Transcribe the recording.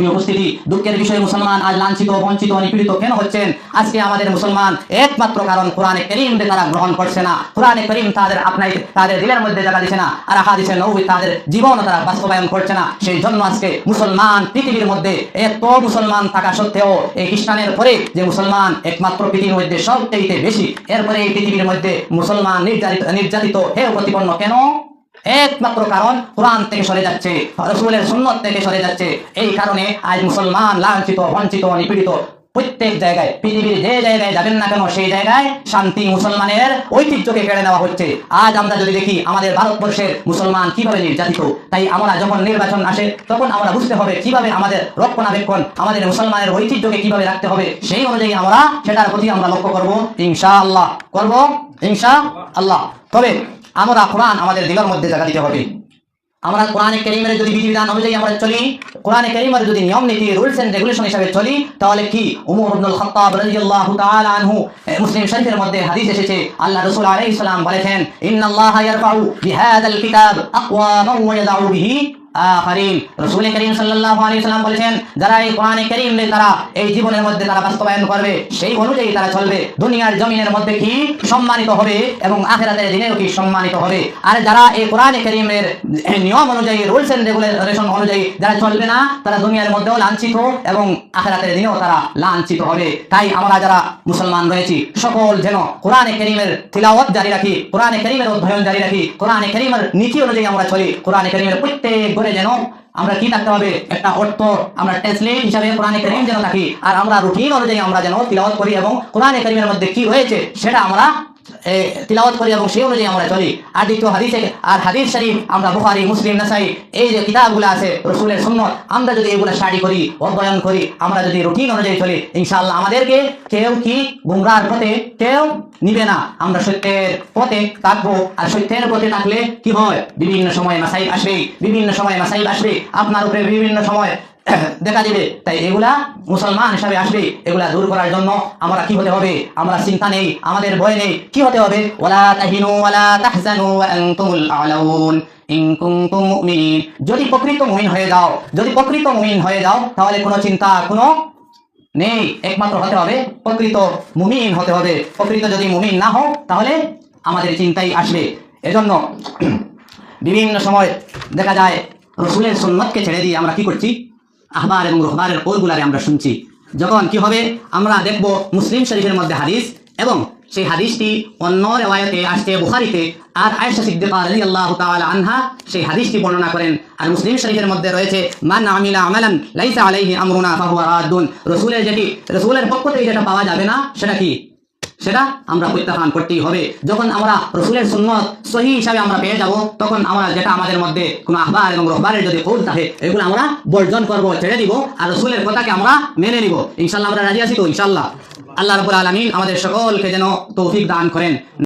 প্রিয় উপস্থিতি, দুঃখের বিষয়ে মুসলমান আজ লাঞ্ছিত, বঞ্চিত নিপীড়িত কেন হচ্ছেন? আজকে আমাদের মুসলমান একমাত্র কারণ কোরআনে করিম তারা গ্রহণ করছে না। কোরআনে করিম তাদের আপনাই তাদের দিলের মধ্যে জায়গা দিচ্ছে না। আর হাদিসে নবী তাদের জীবন তারা বাস্তবায়ন করছে না। সেই জন্য আজকে মুসলমান পৃথিবীর মধ্যে এত মুসলমান থাকা সত্ত্বেও এই খ্রিস্টানের পরে যে মুসলমান একমাত্র পৃথিবীর মধ্যে সবচেয়ে বেশি, এরপরে এই পৃথিবীর মধ্যে মুসলমান নির্যাতিত নির্যাতিত হে প্রতিপন্ন কেন? একমাত্র কারণ কোরআন থেকে সরে যাচ্ছে, রসুলের সুন্নত থেকে সরে যাচ্ছে। এই কারণে আজ মুসলমান, লাঞ্ছিত, বঞ্চিত, নিপীড়িত প্রত্যেক জায়গায়, পৃথিবীর যে জায়গায় যাবেন না কেন, সেই জায়গায় শান্তি মুসলমানের ঐতিহ্যকে কেড়ে নেওয়া হচ্ছে। আজ আমরা যদি দেখি আমাদের ভারতবর্ষের মুসলমান কীভাবে নির্যাতিত, তাই আমরা যখন নির্বাচন আসে, তখন আমরা বুঝতে হবে কীভাবে আমাদের রক্ষণাবেক্ষণ, আমাদের মুসলমানের ঐতিহ্যকে কীভাবে রাখতে হবে, সেই অনুযায়ী আমরা সেটার প্রতি আমরা লক্ষ্য করব ইনশা আল্লাহ করব? ইনশা আল্লাহ তবে আমরা কোরআন আমাদের দিলের মধ্যে জায়গা দিতে হবে। আমরা কোরআনে কেরিমের যদি বিধিবিধান অনুযায়ী আমরা চলি, কোরআনে কেরিমের যদি নিয়ম নীতি, রুলস এন্ড রেগুলেশন হিসাবে চলি, তাহলে কি? উমর ইবনুল খাত্তাব রাদিয়াল্লাহু তাআলা আনহু মুসলিম শরীফের মধ্যে হাদিস এসেছে, আল্লাহ রাসূল আলাইহিস সালাম বলেছেন, ইন্নাল্লাহা ইয়ারফাউ বিহাদাল কিতাব আকওয়ামান ওয়া ইয়াদাউ বিহি আখারিন। রাসূল করিম সাল্লাল্লাহু আলাইহি সাল্লাম বলেছেন, যারা এই কোরআনে কারীম তারা এই জীবনের মধ্যে তারা বাস্তবায়ন করবে, সেই অনুযায়ী তারা চলবে। দুনিয়ার জমিনের মধ্যে কি? সম্মানিত হবে এবং দিনেও কি সম্মানিত হবে? আর যারা এই নিয়ম অনুযায়ী, রুলস এন্ড রেগুলেশন অনুযায়ী যারা চলবে না, তারা দুনিয়ার মধ্যেও লাঞ্ছিত এবং আখিরাতের দিনেও তারা লাঞ্ছিত হবে। তাই আমরা যারা মুসলমান রয়েছি, সকল যেন কোরআনে কারীমের তিলাওয়াত জারি রাখি, কোরআনে কারীমের অধ্যয়ন জারি রাখি, কোরআনে কারীমের নীতি অনুযায়ী আমরা চলি, কোরআনে কারীমের প্রত্যেক ঘরে যেন আমরা কি থাকতে হবে? একটা অর্থ আমরা ট্রান্সলেট হিসাবে কোরআনে করিম যেন থাকি। আর আমরা রুটিন অনুযায়ী আমরা যেন তিলাওয়াত করি এবং কোরআনে করিমের মধ্যে কি রয়েছে সেটা আমরা তিলাওয়াত করি এবং সেই অনুযায়ী আমরা চলি। আর দ্বিতীয় আর হাদিস শরীফ আমরা বুখারী, মুসলিম, নাসাই, এই যে কিতাবগুলো আছে, রসুলের সুন্নত, আমরা যদি এগুলো স্টাডি করি, অধ্যয়ন করি, আমরা যদি রুটিন অনুযায়ী চলি, ইনশাআল্লাহ আমাদেরকে কেউ কি গুমরার পথে, কেউ নিবে না। আমরা সত্যের পথে থাকব, আর সত্যের পথে থাকলে কি হয়? বিভিন্ন সময় মাসাইব আসবে, বিভিন্ন সময় মাসাইব আসবে, আপনার উপরে বিভিন্ন সময় দেখা দিবে। তাই এগুলা মুসলমান হিসাবে আসবে, এগুলা দূর করার জন্য আমরা কি হতে হবে? আমরা চিন্তা নেই, আমাদের ভয় নেই। কি হতে হবে? মুমিনিন। যদি প্রকৃত মুমিন হয়ে যাও, যদি প্রকৃত মুমিন হয়ে যাও, তাহলে কোনো চিন্তা, কোনো নেই। একমাত্র হতে হবে প্রকৃত মুমিন হতে হবে। প্রকৃত যদি মুমিন না হোক তাহলে আমাদের চিন্তাই আসবে। এজন্য বিভিন্ন সময় দেখা যায়, রসুলের সুন্নতকে ছেড়ে দিয়ে আমরা কি করছি? আহবার এবং রহবারের ওরগুলারে আমরা শুনছি। যখন কি হবে? আমরা দেখব মুসলিম শরীফের মধ্যে হাদিস এবং সেই হাদিসটি অন্য রেওয়ায়তে আসছে বুখারিতে। আর আয়েশা সিদ্দিকা রাদিয়াল্লাহু তাআলা আনহা সেই হাদিসটি বর্ণনা করেন। আর মুসলিম শরীফের মধ্যে রয়েছে, মান আমিলা আমালান লাইসা আলাইহি আমরুনা ফাহুয়া রাদ্দুন রাসূলের যেটি, রাসূলের পক্ষ থেকে যেটা পাওয়া যাবে না, সেটা কি? সেটা আমরা প্রত্যাখ্যান করতেই হবে। যখন আমরা রসুলের সুন্নত সহি হিসাবে আমরা পেয়ে যাব, তখন আমরা যেটা আমাদের মধ্যে কোনো আহ্বান এবং রহবারের যদি ভুল থাকে, এগুলো আমরা বর্জন করব, ছেড়ে দিব আর রসুলের কথাকে আমরা মেনে নিব। ইনশাল্লাহ আমরা রাজি আছি তো? ইনশাল্লাহ। আল্লাহ রবুল আলমিন আমাদের সকলকে যেন তৌফিক দান করেন।